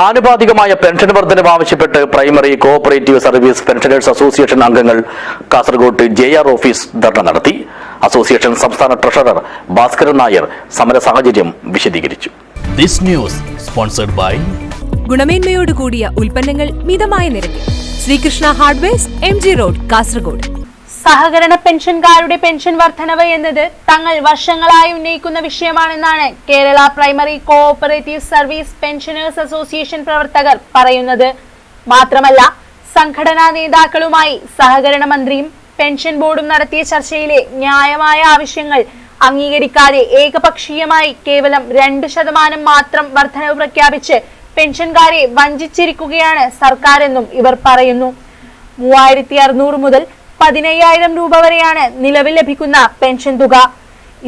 ആനുപാതികമായ പെൻഷൻ വർധനം ആവശ്യപ്പെട്ട് primary cooperative service pensioners association അംഗങ്ങൾ Kasaragod J R office dharna നടത്തി. അസോസിയേഷൻ സംസ്ഥാന ട്രഷറർ ഭാസ്കരൻ നായർ സമര സാഹചര്യം വിശദീകരിച്ചു. This news sponsored by ഗുണമേന്മയോട് കൂടിയ ഉൽപ്പന്നങ്ങൾ മിതമായ നിരക്കിൽ. Srikrishna hardware M G road Kasaragod. സഹകരണ പെൻഷൻകാരുടെ പെൻഷൻ വർധനവ് എന്നത് തങ്ങൾ വർഷങ്ങളായി ഉന്നയിക്കുന്ന വിഷയമാണെന്നാണ് Kerala primary cooperative service pensioners association പ്രവർത്തകർ പറയുന്നത്. മാത്രമല്ല സംഘടനാ നേതാക്കളുമായി സഹകരണ മന്ത്രിയും പെൻഷൻ ബോർഡും നടത്തിയ ചർച്ചയിലെ ന്യായമായ ആവശ്യങ്ങൾ അംഗീകരിക്കാതെ ഏകപക്ഷീയമായി കേവലം രണ്ട് ശതമാനം മാത്രം വർധനവ് പ്രഖ്യാപിച്ച് പെൻഷൻകാരെ വഞ്ചിച്ചിരിക്കുകയാണ് സർക്കാരെന്നും ഇവർ പറയുന്നു. മൂവായിരത്തി അറുന്നൂറ് മുതൽ പതിനയ്യായിരം രൂപ വരെയാണ് നിലവിൽ ലഭിക്കുന്ന പെൻഷൻ തുക.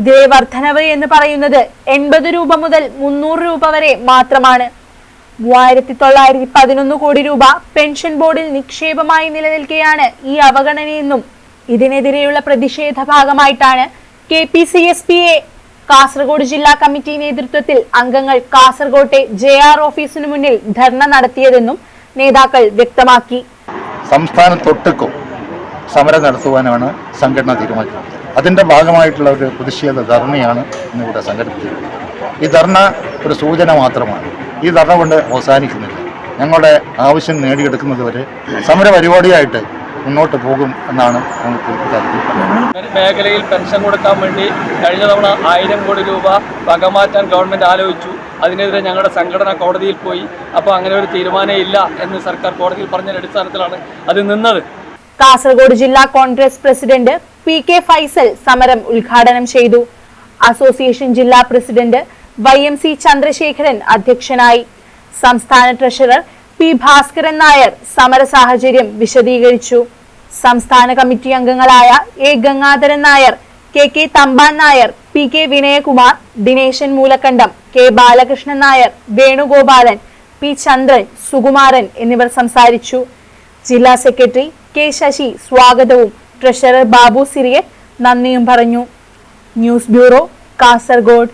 ഇതിലെ വർധനവ് എന്ന് പറയുന്നത് എൺപത് രൂപ മുതൽ മുന്നൂറ് രൂപ വരെ മാത്രമാണ്. മൂവായിരത്തി തൊള്ളായിരത്തി പതിനൊന്ന് കോടി രൂപ പെൻഷൻ ബോർഡിൽ നിക്ഷേപമായി നിലനിൽക്കെയാണ് ഈ അവഗണനയെന്നും ഇതിനെതിരെയുള്ള പ്രതിഷേധ ഭാഗമായിട്ടാണ് K P C S P A Kasaragod ജില്ലാ കമ്മിറ്റി നേതൃത്വത്തിൽ അംഗങ്ങൾ കാസർഗോട്ടെ ജെ ആർ ഓഫീസിനു മുന്നിൽ ധർണ നടത്തിയതെന്നും നേതാക്കൾ വ്യക്തമാക്കി. സംസ്ഥാനത്തൊട്ടുക്കും സമരം നടത്തുവാനാണ് സംഘടന തീരുമാനിക്കുന്നത്. അതിന്റെ ഭാഗമായിട്ടുള്ള ഒരു പ്രതിഷേധ ധർണയാണ് ഇന്നിവിടെ സംഘടിപ്പിച്ചിട്ടുള്ളത് ഈ ധർണ ഒരു സൂചന മാത്രമാണ്. ഈ ധർണ കൊണ്ട് അവസാനിക്കുന്നില്ല. ഞങ്ങളുടെ ആവശ്യം നേടിയെടുക്കുന്നത് വരെ സമര പരിപാടിയായിട്ട് മുന്നോട്ട് പോകും എന്നാണ് നമുക്ക് പറയാനുള്ളത് മേഖലയിൽ പെൻഷൻ കൊടുക്കാൻ വേണ്ടി കഴിഞ്ഞ തവണ ആയിരം കോടി രൂപ വകമാറ്റാൻ ഗവൺമെന്റ് ആലോചിച്ചു. അതിനെതിരെ ഞങ്ങളുടെ സംഘടന കോടതിയിൽ പോയി. അപ്പോൾ അങ്ങനെ ഒരു തീരുമാനം ഇല്ല എന്ന് സർക്കാർ കോടതിയിൽ പറഞ്ഞ അടിസ്ഥാനത്തിലാണ് അത് നിന്നത്. കാസർഗോഡ് ജില്ലാ Congress president P K Faisal സമരം ഉദ്ഘാടനം ചെയ്തു. അസോസിയേഷൻ ജില്ലാ president Y M C Chandrasekharan അധ്യക്ഷനായി. സംസ്ഥാന ട്രഷറർ പി ഭാസ്കരൻ നായർ സമര സാഹചര്യം വിശദീകരിച്ചു. സംസ്ഥാന കമ്മിറ്റി അംഗങ്ങളായ A Gangadharan Nair K K Thampan Nair P K Vinayakumar Dineshan Moolakkandam K Balakrishnan Nair Venugopalan P Chandran Sukumaran എന്നിവർ സംസാരിച്ചു. ജില്ലാ സെക്രട്ടറി കെ ശശി സ്വാഗതവും. ട്രഷറർ ബാബു സിറിയറ്റ് നന്ദിയും പറഞ്ഞു. News bureau Kasaragod.